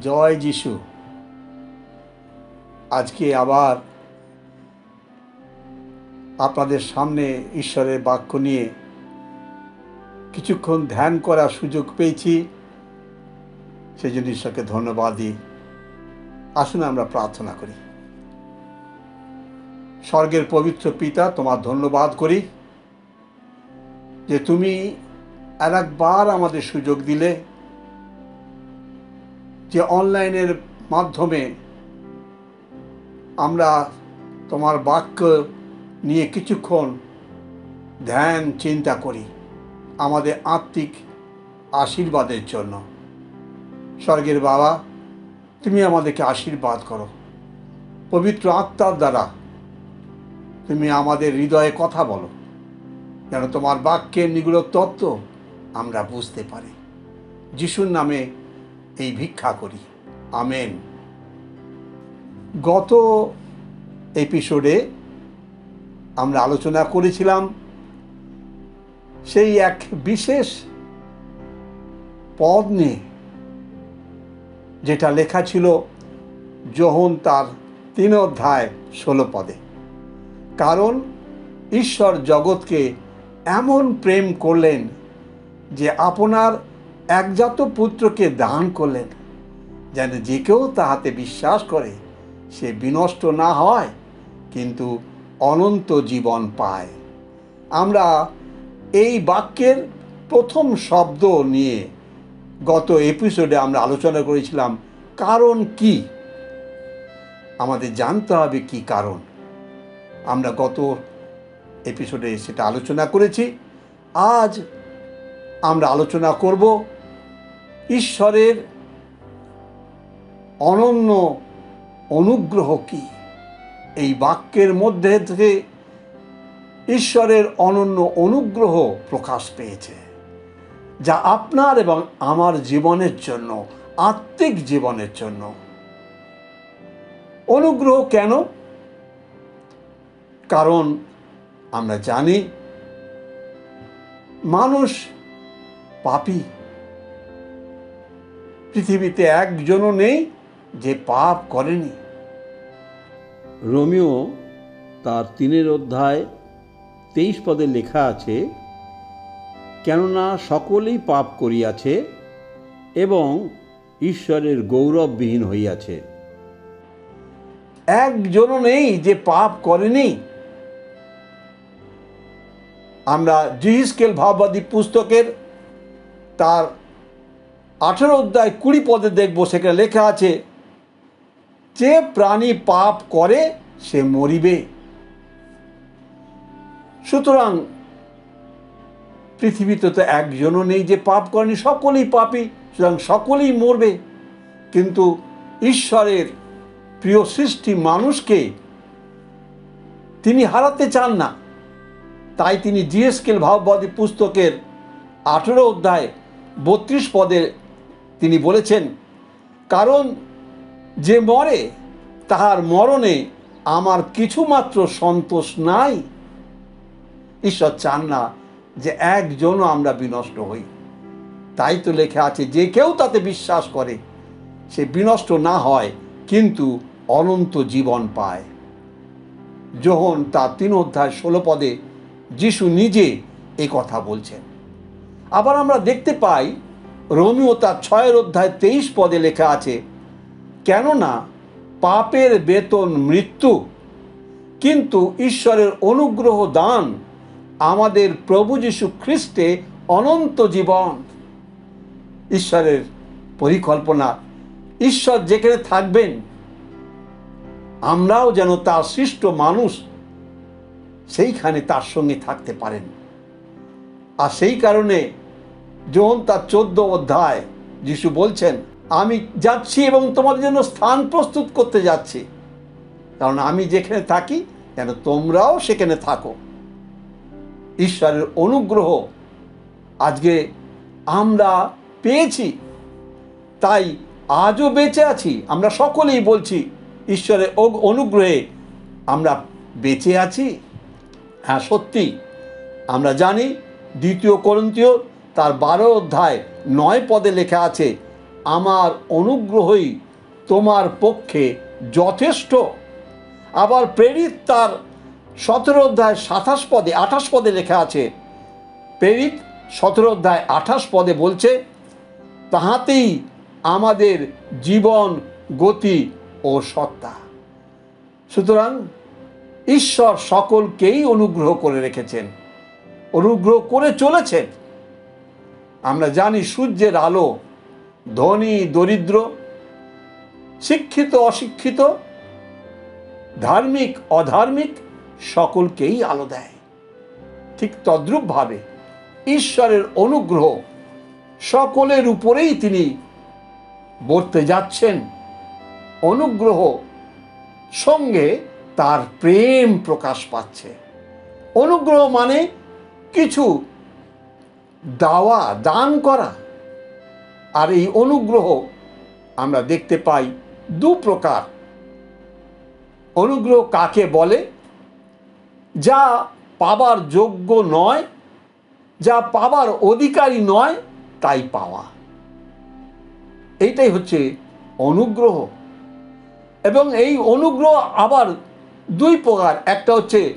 জয় যিশু। আজকে আবার আপনাদের সামনে ঈশ্বরের বাক্য নিয়ে কিছুক্ষণ ধ্যান করার সুযোগ পেয়েছি। সেই জন্য ঈশ্বরকে ধন্যবাদ দিই। আসুন আমরা প্রার্থনা করি। স্বর্গের পবিত্র পিতা, তোমার ধন্যবাদ করি যে তুমি আর একবার আমাদের সুযোগ দিলে। যে অনলাইনের মাধ্যমে আমরা তোমার বাক্য নিয়ে কিছুক্ষণ ধ্যান, চিন্তা করি আমাদের আত্মিক আশীর্বাদের জন্য। স্বর্গের বাবা, তুমি আমাদেরকে আশীর্বাদ করো। পবিত্র আত্মার দ্বারা তুমি আমাদের হৃদয়ে কথা বলো, যেন তোমার বাক্যের নিগুড় তত্ত্ব আমরা বুঝতে পারি। যিশুর নামে এই ভিক্ষা করি। আমেন। গত এপিসোডে আমরা আলোচনা করেছিলাম সেই এক বিশেষ পদ নিয়ে, যেটা লেখা ছিল যোহন তার তিন অধ্যায় ষোলো পদে। কারণ ঈশ্বর জগৎকে এমন প্রেম করলেন যে আপনার একজাত পুত্রকে দান করলেন, যেন যে কেউ তাহাতে বিশ্বাস করে, সে বিনষ্ট না হয়, কিন্তু অনন্ত জীবন পায়। আমরা এই বাক্যের প্রথম শব্দ নিয়ে গত এপিসোডে আমরা আলোচনা করেছিলাম, কারণ কি? আমাদের জানতে হবে কি কারণ। আমরা গত এপিসোডে সেটা আলোচনা করেছি, আজ আমরা আলোচনা করব ঈশ্বরের অনন্য অনুগ্রহ কি? এই বাক্যের মধ্যে থেকে ঈশ্বরের অনন্য অনুগ্রহ প্রকাশ পেয়েছে, যা আপনার এবং আমার জীবনের জন্য, আত্মিক জীবনের জন্য। অনুগ্রহ কেন? কারণ আমরা জানি, মানুষ পাপী। পৃথিবীতে একজনও নেই যে পাপ করেনি। রোমিও তার তিনের অধ্যায় তেইশ পদে লেখা আছে কেননা সকলেই পাপ করিয়াছে এবং ঈশ্বরের গৌরববিহীন হইয়াছে। একজনও নেই যে পাপ করেনি। আমরা জিহিসকেল ভাববাদী পুস্তকের তার আঠেরো অধ্যায় কুড়ি পদে দেখব, সেখানে লেখা আছে, যে প্রাণী পাপ করে, সে মরিবে। সুতরাং পৃথিবীতে তো একজনও নেই যে পাপ করেনি, সকলেই পাপী, সুতরাং সকলেই মরবে। কিন্তু ঈশ্বরের প্রিয় সৃষ্টি মানুষকে তিনি হারাতে চান না। তাই তিনি জিএসকেল ভাববাদী পুস্তকের আঠেরো অধ্যায় বত্রিশ পদে তিনি বলেছেন, কারণ যে মরে, তাহার মরণে আমার কিছুমাত্র সন্তোষ নাই। ঈশ্বর চান না যে একজনও আমরা বিনষ্ট হই। তাই তো লেখা আছে, যে কেউ তাতে বিশ্বাস করে, সে বিনষ্ট না হয়, কিন্তু অনন্ত জীবন পায়। যোহন তার তিন অধ্যায় ষোলো পদে, যিশু নিজে এ কথা বলছেন। আবার আমরা দেখতে পাই রোমিও তার ছয়ের অধ্যায় তেইশ পদে লেখা আছে, কেননা পাপের বেতন মৃত্যু, কিন্তু ঈশ্বরের অনুগ্রহ দান আমাদের প্রভু যীশু খ্রিস্টে অনন্ত জীবন। ঈশ্বরের পরিকল্পনা, ঈশ্বর যেখানে থাকবেন, আমরাও যেন তার সৃষ্ট মানুষ সেইখানে তার সঙ্গে থাকতে পারেন। আর সেই কারণে যখন তার চোদ্দ অধ্যায়, যিশু বলছেন, আমি যাচ্ছি এবং তোমাদের জন্য স্থান প্রস্তুত করতে যাচ্ছি। কারণ আমি যেখানে থাকি, যেন তোমরাও সেখানে থাকো। ঈশ্বরের অনুগ্রহ আজকে আমরা পেয়েছি, তাই আজও বেঁচে আছি। আমরা সকলেই বলছি, ঈশ্বরের অনুগ্রহে আমরা বেঁচে আছি। হ্যাঁ সত্যি, আমরা জানি, দ্বিতীয় করন্তীয় তার বারো অধ্যায় নয় পদে লেখা আছে, আমার অনুগ্রহই তোমার পক্ষে যথেষ্ট। আবার প্রেরিত তার সতেরো অধ্যায় সাতাশ পদে, আঠাশ পদে লেখা আছে, প্রেরিত সতেরো অধ্যায় আঠাশ পদে বলছে, তাহাতেই আমাদের জীবন, গতি ও সত্তা। সুতরাং ঈশ্বর সকলকেই অনুগ্রহ করে রেখেছেন, অনুগ্রহ করে চলেছেন। আমরা জানি সূর্যের আলো ধনী, দরিদ্র, শিক্ষিত, অশিক্ষিত, ধার্মিক, অধার্মিক সকলকেই আলো দেয়। ঠিক তদ্রূপভাবে ঈশ্বরের অনুগ্রহ সকলের উপরেই তিনি বর্তে যাচ্ছেন। অনুগ্রহ সঙ্গে তার প্রেম প্রকাশ পাচ্ছে। অনুগ্রহ মানে কিছু দেওয়া, দান করা আর এই অনুগ্রহ আমরা দেখতে পাই দু প্রকার। অনুগ্রহ কাকে বলে? যা পাবার যোগ্য নয়, যা পাবার অধিকারী নয়, তাই পাওয়া। এইটাই হচ্ছে অনুগ্রহ। এবং এই অনুগ্রহ আবার দুই প্রকার, একটা হচ্ছে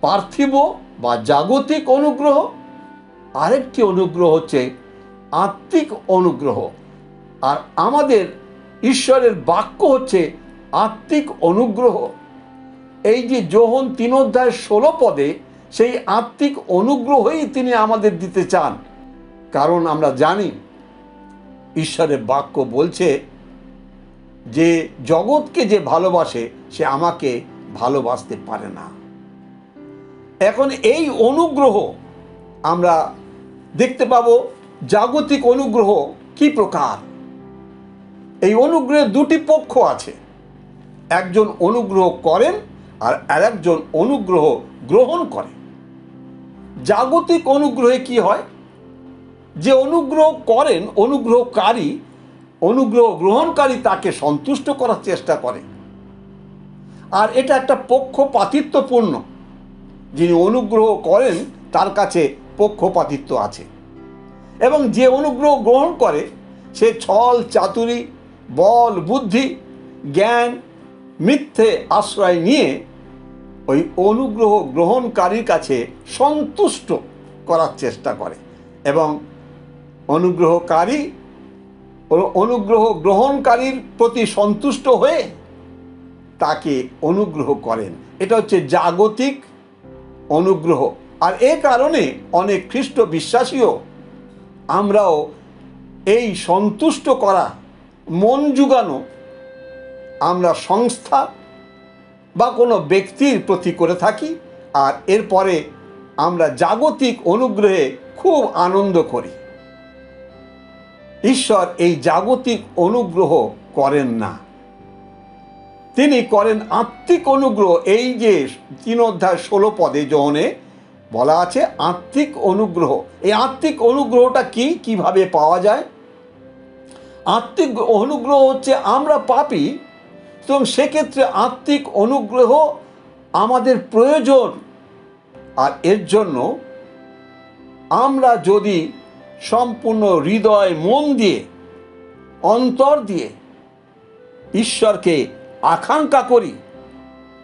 পার্থিব বা জাগতিক অনুগ্রহ আরেকটি অনুগ্রহ হচ্ছে আত্মিক অনুগ্রহ। আর আমাদের ঈশ্বরের বাক্য হচ্ছে আত্মিক অনুগ্রহ। এই যে যোহন তিন অধ্যায় ষোলো পদে সেই আত্মিক অনুগ্রহই তিনি আমাদের দিতে চান। কারণ আমরা জানি, ঈশ্বরের বাক্য বলছে যে জগৎকে যে ভালোবাসে, সে আমাকে ভালোবাসতে পারে না। এখন এই অনুগ্রহ আমরা দেখতে পাবো জাগতিক অনুগ্রহ কি প্রকার। এই অনুগ্রহের দুটি পক্ষ আছে। একজন অনুগ্রহ করেন আর আরেকজন অনুগ্রহ গ্রহণ করে জাগতিক অনুগ্রহে কি হয়? যে অনুগ্রহ করেন অনুগ্রহকারী, অনুগ্রহ গ্রহণকারী তাকে সন্তুষ্ট করার চেষ্টা করে। আর এটা একটা পক্ষপাতিত্বপূর্ণ। যিনি অনুগ্রহ করেন তার কাছে পক্ষপাতিত্ব আছে। এবং যে অনুগ্রহ গ্রহণ করে, সে ছল, চাতুরি, বল, বুদ্ধি, জ্ঞান, মিথ্যে আশ্রয় নিয়ে ওই অনুগ্রহ গ্রহণকারীর কাছে সন্তুষ্ট করার চেষ্টা করে। এবং অনুগ্রহকারী অনুগ্রহ গ্রহণকারীর প্রতি সন্তুষ্ট হয়ে তাকে অনুগ্রহ করেন। এটা হচ্ছে জাগতিক অনুগ্রহ। আর এ কারণে অনেক খ্রিস্ট বিশ্বাসীও আমরাও এই সন্তুষ্ট করা, মন জুগানো আমরা সংস্থা বা কোনো ব্যক্তির প্রতি করে থাকি আর এরপরে আমরা জাগতিক অনুগ্রহে খুব আনন্দ করি। ঈশ্বর এই জাগতিক অনুগ্রহ করেন না। তিনি করেন আত্মিক অনুগ্রহ, এই যে তিন অধ্যায় ষোলো পদে যৌনে বলা আছে আত্মিক অনুগ্রহ। এই আত্মিক অনুগ্রহটা কি? কীভাবে পাওয়া যায়? আত্মিক অনুগ্রহ হচ্ছে আমরা পাপি এবং সেক্ষেত্রে আত্মিক অনুগ্রহ আমাদের প্রয়োজন। আর এর জন্য আমরা যদি সম্পূর্ণ হৃদয়, মন দিয়ে, অন্তর দিয়ে ঈশ্বরকে আকাঙ্ক্ষা করি,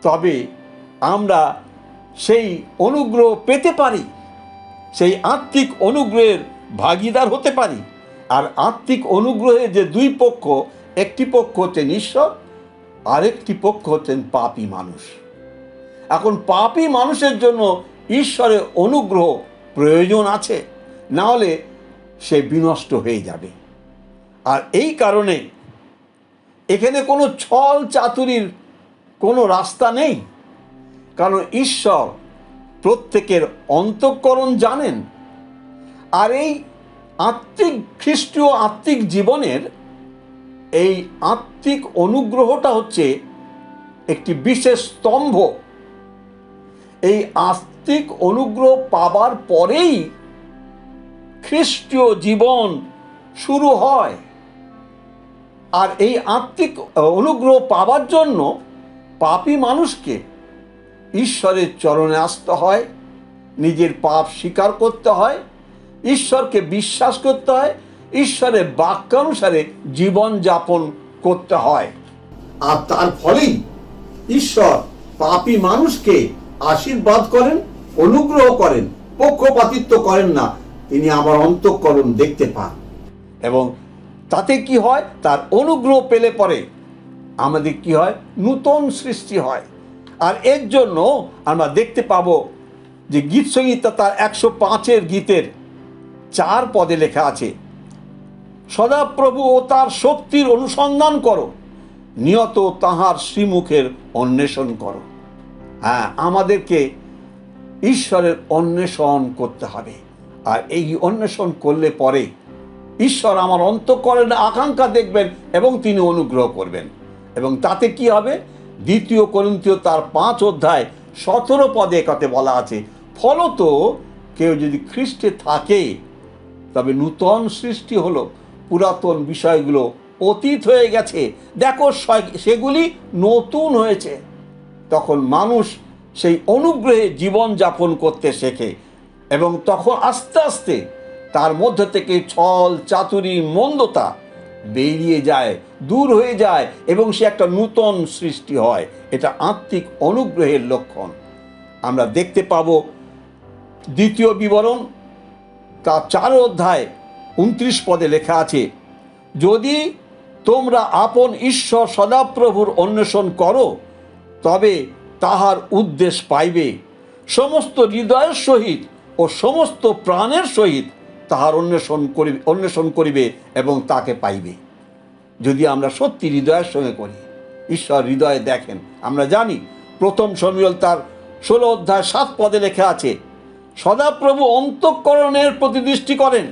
তবে আমরা সেই অনুগ্রহ পেতে পারি, সেই আত্মিক অনুগ্রহের ভাগিদার হতে পারি। আর আত্মিক অনুগ্রহে যে দুই পক্ষ, একটি পক্ষ হচ্ছেন ঈশ্বর, আরেকটি পক্ষ হচ্ছেন পাপী মানুষ। এখন পাপী মানুষের জন্য ঈশ্বরের অনুগ্রহ প্রয়োজন আছে, না হলে সে বিনষ্ট হয়ে যাবে। আর এই কারণে এখানে কোনো ছল চাতুরির কোনো রাস্তা নেই। কারণ ঈশ্বর প্রত্যেকের অন্তঃকরণ জানেন। আর এই আত্মিক খ্রিস্টীয় আত্মিক জীবনের এই আত্মিক অনুগ্রহটা হচ্ছে একটি বিশেষ স্তম্ভ। এই আত্মিক অনুগ্রহ পাবার পরেই খ্রিস্টীয় জীবন শুরু হয়। আর এই আত্মিক অনুগ্রহ পাবার জন্য পাপি মানুষকে ঈশ্বরের চরণে আসতে হয়, নিজের পাপ স্বীকার করতে হয়, ঈশ্বরকে বিশ্বাস করতে হয়, ঈশ্বরের বাক্যানুসারে জীবন যাপন করতে হয়। আর তার ফলেই ঈশ্বর পাপী মানুষকে আশীর্বাদ করেন, অনুগ্রহ করেন, পক্ষপাতিত্ব করেন না, তিনি আমার অন্তঃকরণ দেখতে পান। এবং তাতে কি হয়? তার অনুগ্রহ পেলে পরে আমাদের কি হয়? নূতন সৃষ্টি হয়। আর এর জন্য আমরা দেখতে পাবো যে গীত সংহিতা তার একশো পাঁচের গীতের চার পদে লেখা আছে, সদাপ্রভু ও তার শক্তির অনুসন্ধান করো, নিয়ত তাহার শ্রীমুখের অন্বেষণ করো। হ্যাঁ আমাদেরকে ঈশ্বরের অন্বেষণ করতে হবে। আর এই অন্বেষণ করলে পরে ঈশ্বর আমার অন্তঃকরণের আকাঙ্ক্ষা দেখবেন এবং তিনি অনুগ্রহ করবেন। এবং তাতে কি হবে? দ্বিতীয় করন্তীয় তার পাঁচ অধ্যায় সতেরো পদে একতে বলা আছে, ফলত কেউ যদি খ্রিস্টে থাকে, তবে নূতন সৃষ্টি হলো, পুরাতন বিষয়গুলো অতীত হয়ে গেছে। দেখো সেগুলি নতুন হয়েছে। তখন মানুষ সেই অনুগ্রহে জীবন যাপন করতে শেখে এবং তখন আস্তে আস্তে তার মধ্যে থেকে ছল চাতুরি, মন্দতা বেরিয়ে যায়। দূর হয়ে যায় এবং সে একটা নূতন সৃষ্টি হয়। এটা আত্মিক অনুগ্রহের লক্ষণ। আমরা দেখতে পাবো দ্বিতীয় বিবরণ তার চার অধ্যায় উনত্রিশ পদে লেখা আছে, যদি তোমরা আপন ঈশ্বর সদাপ্রভুর অন্বেষণ করো, তবে তাহার উদ্দেশ্য পাইবে। সমস্ত হৃদয়ের সহিত ও সমস্ত প্রাণের সহিত তাহার অন্বেষণ করিবে অন্বেষণ করিবে এবং তাকে পাইবে। যদি আমরা সত্যি হৃদয়ের সঙ্গে করি, ঈশ্বর হৃদয়ে দেখেন। আমরা জানি, প্রথম সমীল তার ষোলো অধ্যায় সাত পদে লেখা আছে, সদাপ্রভু অন্তঃকরণের প্রতি দৃষ্টি করেন।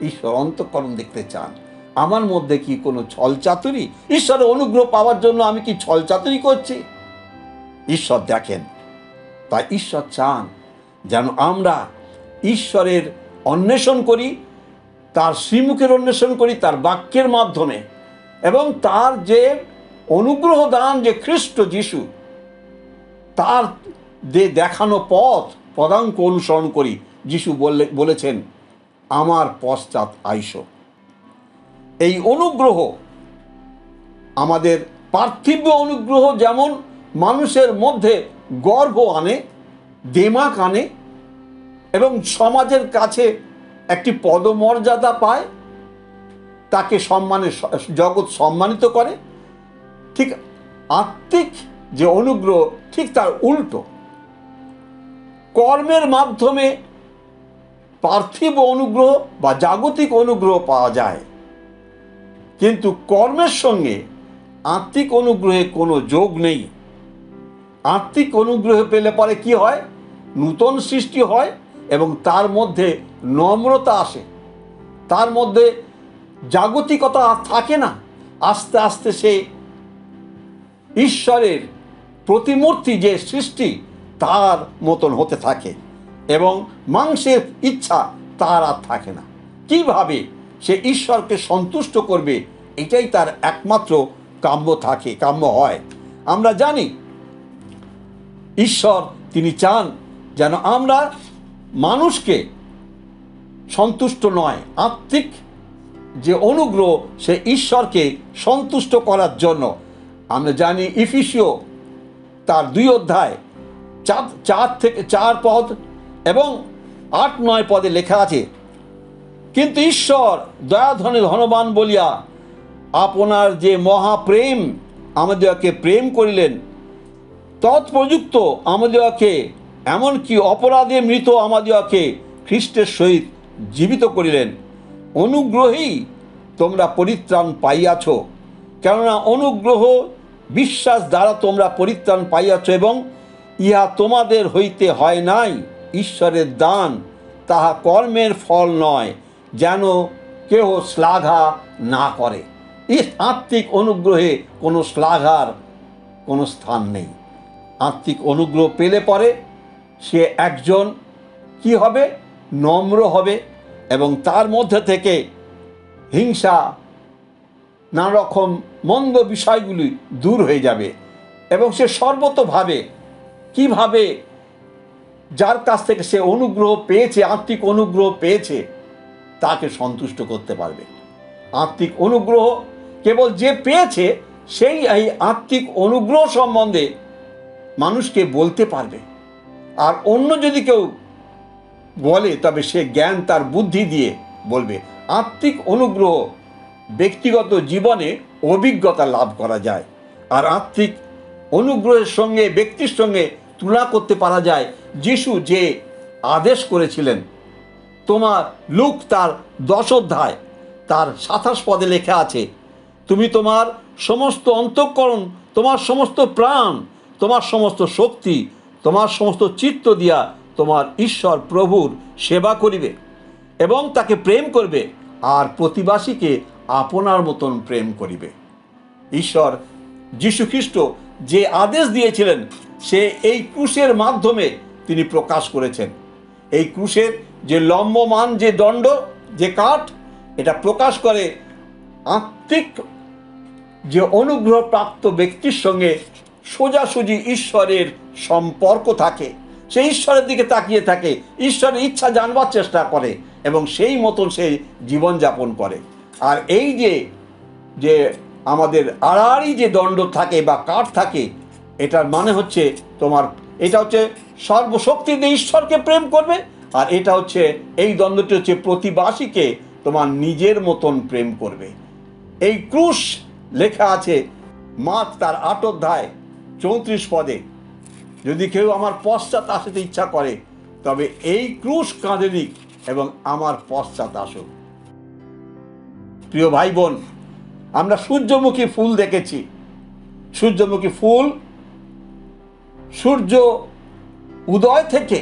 ঈশ্বর অন্তঃকরণ দেখতে চান। আমার মধ্যে কি কোনো ছল চাতুরি? ঈশ্বরের অনুগ্রহ পাওয়ার জন্য আমি কি ছল চাতুরি করছি? ঈশ্বর দেখেন। তাই ঈশ্বর চান, যেন আমরা ঈশ্বরের অন্বেষণ করি, তার শ্রীমুখের অন্বেষণ করি, তার বাক্যের মাধ্যমে। এবং তার যে অনুগ্রহ দান যে খ্রিস্ট যিশু, তার দেখানো পথ, পদাঙ্ক অনুসরণ করি, যিশু বললে বলেছেন, আমার পশ্চাৎ আইস। এই অনুগ্রহ, আমাদের পার্থিব অনুগ্রহ যেমন মানুষের মধ্যে গর্ব আনে, দেমাক আনে, এবং সমাজের কাছে একটি পদমর্যাদা পায় তাকে সম্মানে জগৎ সম্মানিত করে। ঠিক আত্মিক যে অনুগ্রহ, ঠিক তার উল্টো। কর্মের মাধ্যমে পার্থিব অনুগ্রহ বা জাগতিক অনুগ্রহ পাওয়া যায়। কিন্তু কর্মের সঙ্গে আত্মিক অনুগ্রহে কোনো যোগ নেই। আত্মিক অনুগ্রহ পেলে পরে কি হয়? নূতন সৃষ্টি হয় এবং তার মধ্যে নম্রতা আসে। তার মধ্যে জাগতিকতা থাকে না, আস্তে আস্তে সে ঈশ্বরের প্রতিমূর্তি যে সৃষ্টি, তার মতন হতে থাকে এবং মাংসের ইচ্ছা তার আর থাকে না। কীভাবে সে ঈশ্বরকে সন্তুষ্ট করবে, এটাই তার একমাত্র কাম্য থাকে, কাম্য হয়। আমরা জানি, ঈশ্বর তিনি চান যেন আমরা মানুষকে সন্তুষ্ট নয়, আত্মিক যে অনুগ্রহ সে ঈশ্বরকে সন্তুষ্ট করার জন্য। আমরা জানি ইফিসিও তার দুই অধ্যায় চার চার থেকে চার পদ এবং আট, নয় পদে লেখা আছে, কিন্তু ঈশ্বর দয়াধনে ধনবান বলিয়া আপনার যে মহাপ্রেম আমাদেরকে প্রেম করিলেন, তৎপ্রযুক্ত আমাদেরকে এমনকি অপরাধে মৃত আমাদেরকে খ্রিস্টের সহিত জীবিত করিলেন। অনুগ্রহেই তোমরা পরিত্রাণ পাইয়াছ। কেননা অনুগ্রহ বিশ্বাস দ্বারা তোমরা পরিত্রাণ পাইয়াছ এবং ইহা তোমাদের হইতে হয় নাই। ঈশ্বরের দান তাহা কর্মের ফল নয়, যেন কেহ শ্লাঘা না করে। এই আত্মিক অনুগ্রহে কোনো শ্লাঘার কোনো স্থান নেই। আত্মিক অনুগ্রহ পেলে পরে সে একজন কি হবে? নম্র হবে। এবং তার মধ্যে থেকে হিংসা নানা রকম মন্দ বিষয়গুলি দূর হয়ে যাবে এবং সে সর্বতভাবে কীভাবে যার কাছ থেকে সে অনুগ্রহ পেয়েছে, আত্মিক অনুগ্রহ পেয়েছে, তাকে সন্তুষ্ট করতে পারবে। আত্মিক অনুগ্রহ কেবল যে পেয়েছে, সেই এই আত্মিক অনুগ্রহ সম্বন্ধে মানুষকে বলতে পারবে। আর অন্য যদি কেউ বলে, তবে সে জ্ঞান তার বুদ্ধি দিয়ে বলবে, আত্মিক অনুগ্রহ ব্যক্তিগত জীবনে অভিজ্ঞতা লাভ করা যায়, আর আত্মিক অনুগ্রহের সঙ্গে ব্যক্তির সঙ্গে তুলনা করতে পারা যায়। যিশু যে আদেশ করেছিলেন, তোমার লুক তার দশ অধ্যায়, তার সাতাশ পদে লেখা আছে, তুমি তোমার সমস্ত অন্তঃকরণ, তোমার সমস্ত প্রাণ, তোমার সমস্ত শক্তি, তোমার সমস্ত চিত্ত দিয়া তোমার ঈশ্বর প্রভুর সেবা করিবে এবং তাকে প্রেম করবে আর প্রতিবাসীকে আপনার মতন প্রেম করিবে। ঈশ্বর যীশুখ্রিস্ট যে আদেশ দিয়েছিলেন, সে এই ক্রুশের মাধ্যমে তিনি প্রকাশ করেছেন। এই ক্রুশের যে লম্বমান যে দণ্ড, যে কাঠ, এটা প্রকাশ করে আত্মিক যে অনুগ্রহপ্রাপ্ত ব্যক্তির সঙ্গে সোজাসুজি ঈশ্বরের সম্পর্ক থাকে। সে ঈশ্বরের দিকে তাকিয়ে থাকে, ঈশ্বরের ইচ্ছা জানবার চেষ্টা করে এবং সেই মতন সে জীবনযাপন করে। আর এই যে যে আমাদের আড়াআড়ি যে দণ্ড থাকে বা কাঠ থাকে, এটার মানে হচ্ছে তোমার, এটা হচ্ছে সর্বশক্তি দিয়ে ঈশ্বরকে প্রেম করবে, আর এটা হচ্ছে, এই দ্বন্দ্বটি হচ্ছে প্রতিবাসীকে তোমার নিজের মতন প্রেম করবে। এই ক্রুশ লেখা আছে, মাত তার আট অধ্যায় চৌত্রিশ পদে যদি কেউ আমার পশ্চাৎ আসতে ইচ্ছা করে, তবে এই ক্রুশ কাঁধে নিক এবং আমার পশ্চাৎ আসুক। প্রিয় ভাই বোন আমরা সূর্যমুখী ফুল দেখেছি। সূর্যমুখী ফুল সূর্য উদয় থেকে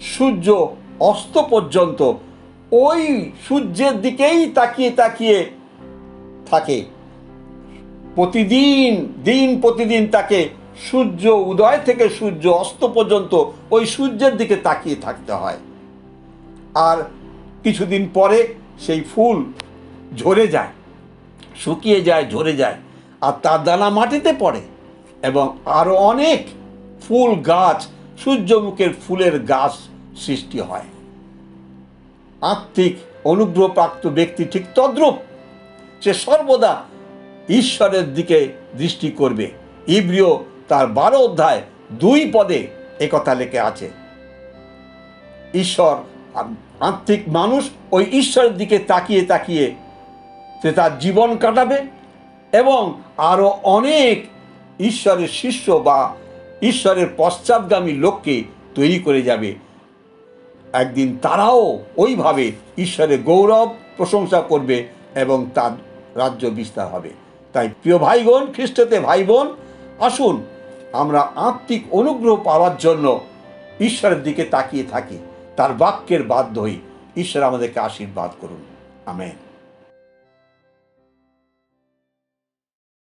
সূর্য অস্ত পর্যন্ত ওই সূর্যের দিকেই তাকিয়ে তাকিয়ে থাকে। প্রতিদিন, দিন প্রতিদিন তাকে সূর্য উদয় থেকে সূর্য অস্ত পর্যন্ত ওই সূর্যের দিকে তাকিয়ে থাকতে হয়। আর কিছুদিন পরে সেই ফুল ঝরে যায়, শুকিয়ে যায়, ঝরে যায়, আর তার দানা মাটিতে পড়ে এবং আরও অনেক ফুল গাছ, সূর্যমুখের ফুলের গাছ সৃষ্টি হয়। আত্মিক, অনুগ্রহপ্রাপ্ত ব্যক্তি ঠিক তদ্রূপ সে সর্বদা ঈশ্বরের দিকে দৃষ্টি করবে। ইব্রিয় তার বারো অধ্যায় দুই পদে একথা লেখে আছে। ঈশ্বর আত্মিক মানুষ ওই ঈশ্বরের দিকে তাকিয়ে তাকিয়ে সে তার জীবন কাটাবে এবং আরও অনেক ঈশ্বরের শিষ্য বা ঈশ্বরের পশ্চাৎগামী লোককে তৈরি করে যাবে। একদিন তারাও ওইভাবে ঈশ্বরের গৌরব প্রশংসা করবে এবং তার রাজ্য বিস্তার হবে। তাই প্রিয় ভাই বোন খ্রিস্টতে ভাই বোন আসুন আমরা আত্মিক অনুগ্রহ পাওয়ার জন্য ঈশ্বরের দিকে তাকিয়ে থাকি। তার বাক্যের বাধ্য হই। ঈশ্বর আমাদেরকে আশীর্বাদ করুন। আমেন।